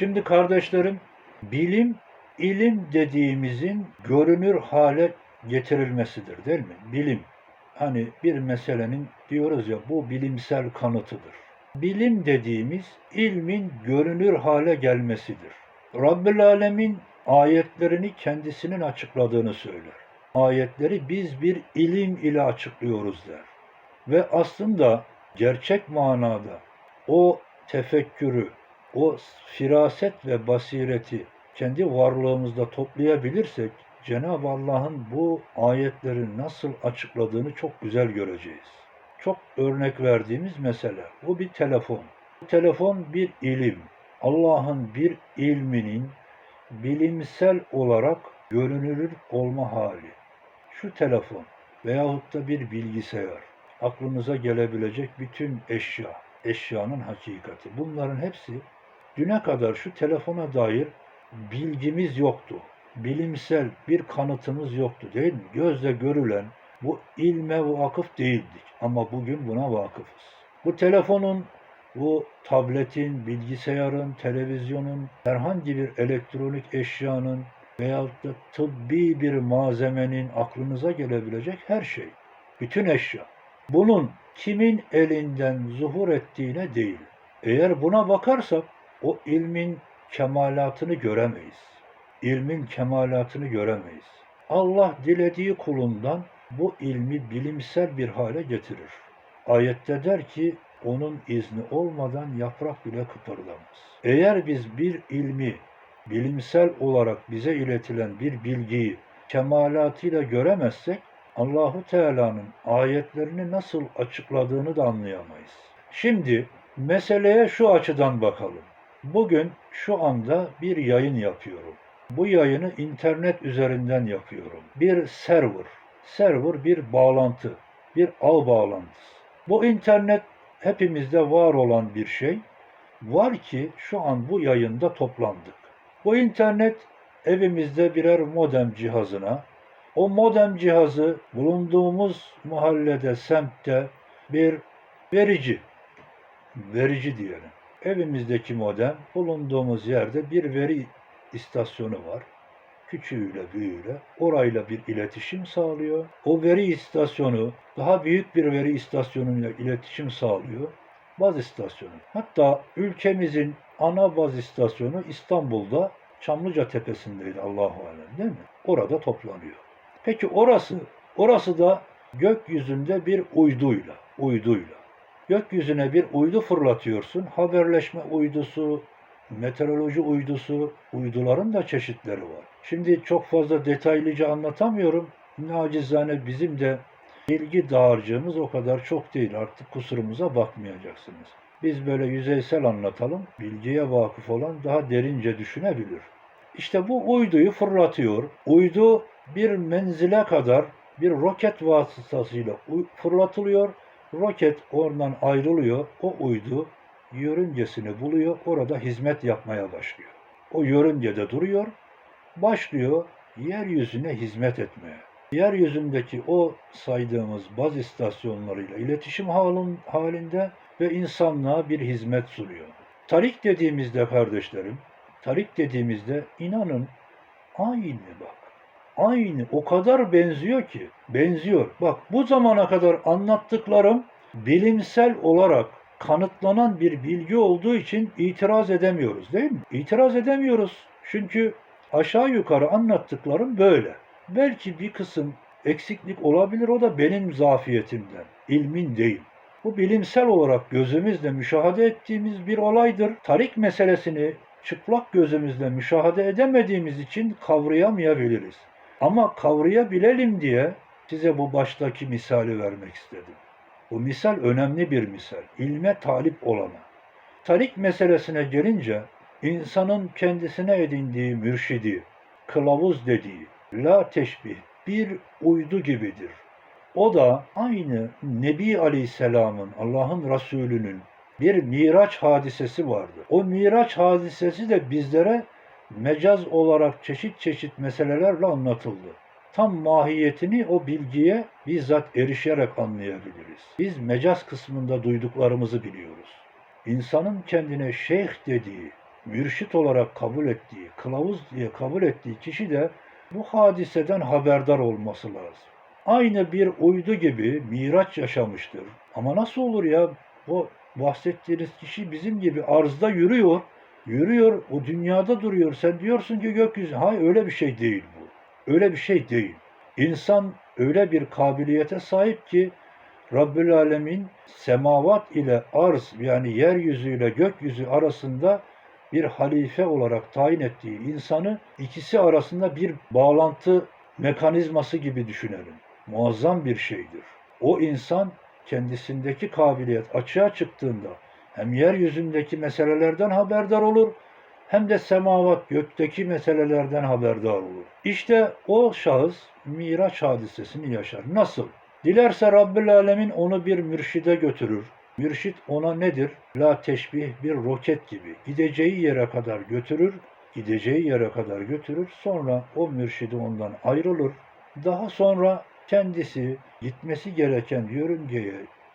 Şimdi kardeşlerim, bilim, ilim dediğimizin görünür hale getirilmesidir değil mi? Bilim. Hani bir meselenin diyoruz ya bu bilimsel kanıtıdır. Bilim dediğimiz ilmin görünür hale gelmesidir. Rabbül Alemin ayetlerini kendisinin açıkladığını söyler. Ayetleri biz bir ilim ile açıklıyoruz der. Ve aslında gerçek manada o tefekkürü, o firaset ve basireti kendi varlığımızda toplayabilirsek Cenab-ı Allah'ın bu ayetleri nasıl açıkladığını çok güzel göreceğiz. Çok örnek verdiğimiz mesele. Bu bir telefon. Bu telefon bir ilim. Allah'ın bir ilminin bilimsel olarak görünür olma hali. Şu telefon veyahut da bir bilgisayar. Aklınıza gelebilecek bütün eşya, eşyanın hakikati. Bunların hepsi düne kadar şu telefona dair bilgimiz yoktu. Bilimsel bir kanıtımız yoktu değil mi? Gözle görülen bu ilme vakıf değildik ama bugün buna vakıfız. Bu telefonun, bu tabletin, bilgisayarın, televizyonun, herhangi bir elektronik eşyanın veyahut da tıbbi bir malzemenin aklınıza gelebilecek her şey. Bütün eşya. Bunun kimin elinden zuhur ettiğine değil. Eğer buna bakarsak o ilmin kemalatını göremeyiz. İlmin kemalatını göremeyiz. Allah dilediği kulundan bu ilmi bilimsel bir hale getirir. Ayette der ki onun izni olmadan yaprak bile kıpırdamaz. Eğer biz bir ilmi bilimsel olarak bize iletilen bir bilgiyi kemalatıyla göremezsek Allahu Teala'nın ayetlerini nasıl açıkladığını da anlayamayız. Şimdi meseleye şu açıdan bakalım. Bugün şu anda bir yayın yapıyorum. Bu yayını internet üzerinden yapıyorum. Bir server. Server bir bağlantı, bir ağ bağlantısı. Bu internet hepimizde var olan bir şey. Var ki şu an bu yayında toplandık. Bu internet evimizde birer modem cihazına, o modem cihazı bulunduğumuz mahallede, semtte bir verici, verici diyelim. Evimizdeki modem bulunduğumuz yerde bir veri istasyonu var. Küçüğüyle büyüğüyle orayla bir iletişim sağlıyor. O veri istasyonu daha büyük bir veri istasyonuyla iletişim sağlıyor. Baz istasyonu. Hatta ülkemizin ana baz istasyonu İstanbul'da Çamlıca Tepesi'ndeydi Allahu Alem değil mi? Orada toplanıyor. Peki orası, orası da gökyüzünde bir uyduyla, uyduyla. Gökyüzüne bir uydu fırlatıyorsun. Haberleşme uydusu, meteoroloji uydusu, uyduların da çeşitleri var. Şimdi çok fazla detaylıca anlatamıyorum. Nacizane bizim de bilgi dağarcığımız o kadar çok değil. Artık kusurumuza bakmayacaksınız. Biz böyle yüzeysel anlatalım. Bilgiye vakıf olan daha derince düşünebilir. İşte bu uyduyu fırlatıyor. Uydu bir menzile kadar bir roket vasıtasıyla fırlatılıyor. Roket oradan ayrılıyor. O uydu yörüngesini buluyor. Orada hizmet yapmaya başlıyor. O yörüngede duruyor. Başlıyor yeryüzüne hizmet etmeye. Yeryüzündeki o saydığımız baz istasyonlarıyla iletişim halinde ve insanlığa bir hizmet sunuyor. Tarik dediğimizde kardeşlerim, tarik dediğimizde inanın aynı bak. Aynı o kadar benziyor ki benziyor. Bak bu zamana kadar anlattıklarım bilimsel olarak kanıtlanan bir bilgi olduğu için itiraz edemiyoruz değil mi? İtiraz edemiyoruz. Çünkü aşağı yukarı anlattıklarım böyle. Belki bir kısım eksiklik olabilir o da benim zafiyetimden, ilmin değil. Bu bilimsel olarak gözümüzle müşahede ettiğimiz bir olaydır. Tarik meselesini çıplak gözümüzle müşahede edemediğimiz için kavrayamayabiliriz. Ama kavrayabilelim diye size bu baştaki misali vermek istedim. Bu misal önemli bir misal. İlme talip olana. Tarik meselesine gelince insanın kendisine edindiği mürşidi, kılavuz dediği, la teşbih, bir uydu gibidir. O da aynı Nebi Aleyhisselam'ın, Allah'ın Resulü'nün bir miraç hadisesi vardı. O miraç hadisesi de bizlere mecaz olarak çeşit çeşit meselelerle anlatıldı. Tam mahiyetini o bilgiye bizzat erişerek anlayabiliriz. Biz mecaz kısmında duyduklarımızı biliyoruz. İnsanın kendine şeyh dediği, mürşit olarak kabul ettiği, kılavuz diye kabul ettiği kişi de bu hadiseden haberdar olması lazım. Aynı bir uydu gibi miraç yaşamıştır. Ama nasıl olur ya? Bu bahsettiğiniz kişi bizim gibi arzda yürüyor. Yürüyor, o dünyada duruyor. Sen diyorsun ki gökyüzü. Hayır öyle bir şey değil bu. Öyle bir şey değil. İnsan öyle bir kabiliyete sahip ki Rabbül Alemin semavat ile arz yani yeryüzü ile gökyüzü arasında bir halife olarak tayin ettiği insanı ikisi arasında bir bağlantı mekanizması gibi düşünelim. Muazzam bir şeydir. O insan kendisindeki kabiliyet açığa çıktığında hem yeryüzündeki meselelerden haberdar olur hem de semavat gökteki meselelerden haberdar olur. İşte o şahıs Miraç hadisesini yaşar. Nasıl? Dilerse Rabbül Alemin onu bir mürşide götürür. Mürşit ona nedir? La teşbih bir roket gibi. Gideceği yere kadar götürür, gideceği yere kadar götürür. Sonra o mürşidi ondan ayrılır. Daha sonra kendisi gitmesi gereken yörüngeye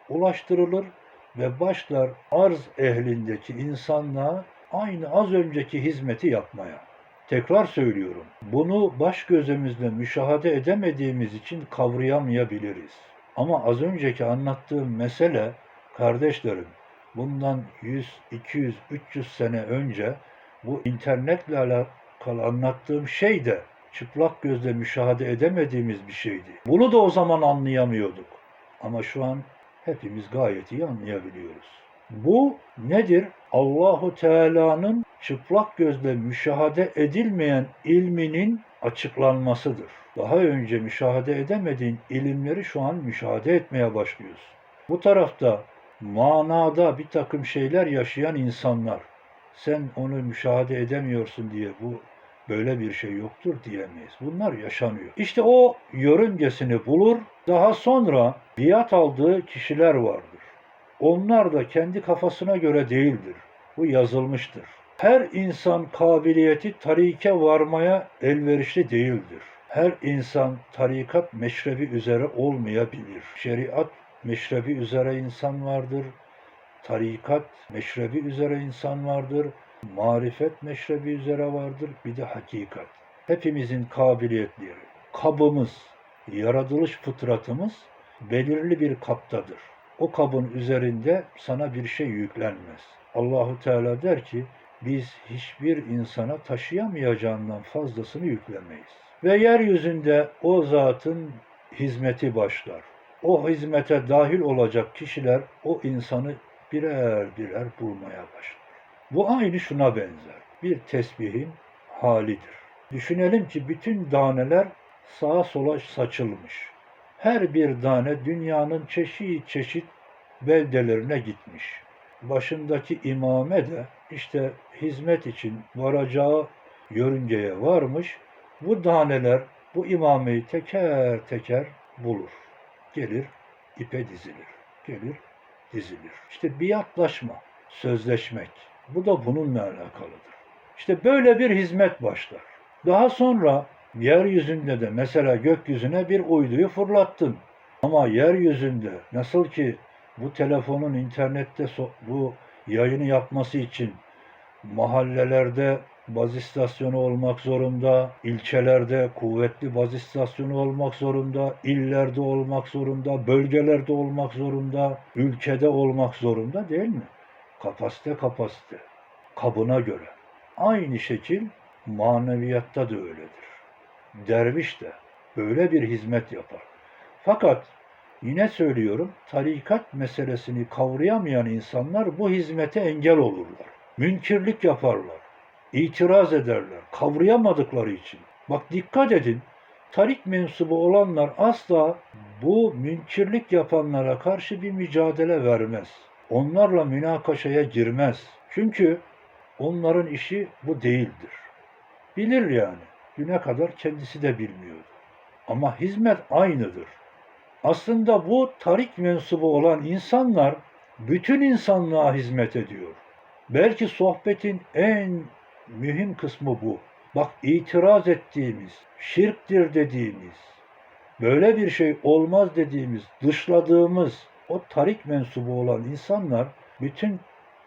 ulaştırılır ve başlar arz ehlindeki insanlığa aynı az önceki hizmeti yapmaya. Tekrar söylüyorum. Bunu baş gözümüzle müşahede edemediğimiz için kavrayamayabiliriz. Ama az önceki anlattığım mesele kardeşlerim bundan 100, 200, 300 sene önce bu internetle alakalı anlattığım şey de çıplak gözle müşahede edemediğimiz bir şeydi. Bunu da o zaman anlayamıyorduk. Ama şu an hepimiz gayet iyi anlayabiliyoruz. Bu nedir? Allahu Teala'nın çıplak gözle müşahede edilmeyen ilminin açıklanmasıdır. Daha önce müşahede edemediğin ilimleri şu an müşahede etmeye başlıyorsun. Bu tarafta manada bir takım şeyler yaşayan insanlar. Sen onu müşahede edemiyorsun diye bu böyle bir şey yoktur diyemeyiz. Bunlar yaşanıyor. İşte o yörüngesini bulur. Daha sonra biat aldığı kişiler vardır. Onlar da kendi kafasına göre değildir. Bu yazılmıştır. Her insan kabiliyeti tarike varmaya elverişli değildir. Her insan tarikat meşrebi üzere olmayabilir. Şeriat meşrebi üzere insan vardır. Tarikat meşrebi üzere insan vardır. Marifet meşrebi üzere vardır. Bir de hakikat. Hepimizin kabiliyetleri, kabımız, yaratılış fıtratımız belirli bir kaptadır. O kabın üzerinde sana bir şey yüklenmez. Allahu Teala der ki biz hiçbir insana taşıyamayacağından fazlasını yüklemeyiz. Ve yeryüzünde o zatın hizmeti başlar. O hizmete dahil olacak kişiler o insanı birer birer bulmaya başlar. Bu aynı şuna benzer. Bir tesbihin halidir. Düşünelim ki bütün daneler sağa sola saçılmış. Her bir tane dünyanın çeşit çeşit beldelerine gitmiş. Başındaki imame de işte hizmet için varacağı yörüngeye varmış. Bu daneler bu imameyi teker teker bulur. Gelir ipe dizilir. Gelir dizilir. İşte biatlaşma, sözleşmek. Bu da bununla alakalıdır. İşte böyle bir hizmet başlar. Daha sonra yeryüzünde de mesela gökyüzüne bir uyduyu fırlattın. Ama yeryüzünde nasıl ki bu telefonun internette bu yayını yapması için mahallelerde baz istasyonu olmak zorunda, ilçelerde kuvvetli baz istasyonu olmak zorunda, illerde olmak zorunda, bölgelerde olmak zorunda, ülkede olmak zorunda değil mi? Kapasite kapasite, kabına göre. Aynı şekil maneviyatta da öyledir. Derviş de böyle bir hizmet yapar. Fakat yine söylüyorum tarikat meselesini kavrayamayan insanlar bu hizmete engel olurlar. Münkirlik yaparlar. itiraz ederler. Kavrayamadıkları için. Bak dikkat edin. Tarik mensubu olanlar asla bu münkirlik yapanlara karşı bir mücadele vermez. Onlarla münakaşaya girmez. Çünkü onların işi bu değildir. Bilir yani. Düne kadar kendisi de bilmiyordu. Ama hizmet aynıdır. Aslında bu tarik mensubu olan insanlar bütün insanlığa hizmet ediyor. Belki sohbetin en mühim kısmı bu. Bak itiraz ettiğimiz, şirktir dediğimiz, böyle bir şey olmaz dediğimiz, dışladığımız o tarik mensubu olan insanlar bütün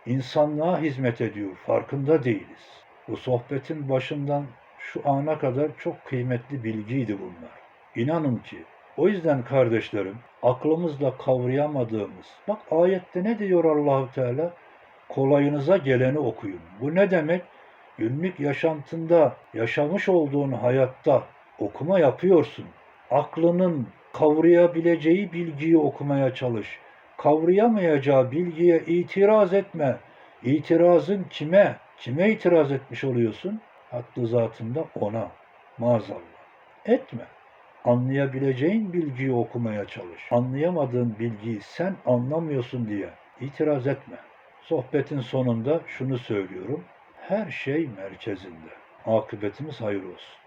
insanlığa hizmet ediyor. Farkında değiliz. Bu sohbetin başından şu ana kadar çok kıymetli bilgiydi bunlar. İnanın ki o yüzden kardeşlerim aklımızla kavrayamadığımız bak ayette ne diyor Allahu Teala? Kolayınıza geleni okuyun. Bu ne demek? Günlük yaşantında yaşamış olduğun hayatta okuma yapıyorsun. Aklının kavrayabileceği bilgiyi okumaya çalış. Kavrayamayacağı bilgiye itiraz etme. İtirazın kime? Kime itiraz etmiş oluyorsun? Hakkı zatında ona. Maazallah. Etme. Anlayabileceğin bilgiyi okumaya çalış. Anlayamadığın bilgiyi sen anlamıyorsun diye itiraz etme. Sohbetin sonunda şunu söylüyorum. Her şey merkezinde. Akıbetimiz hayır olsun.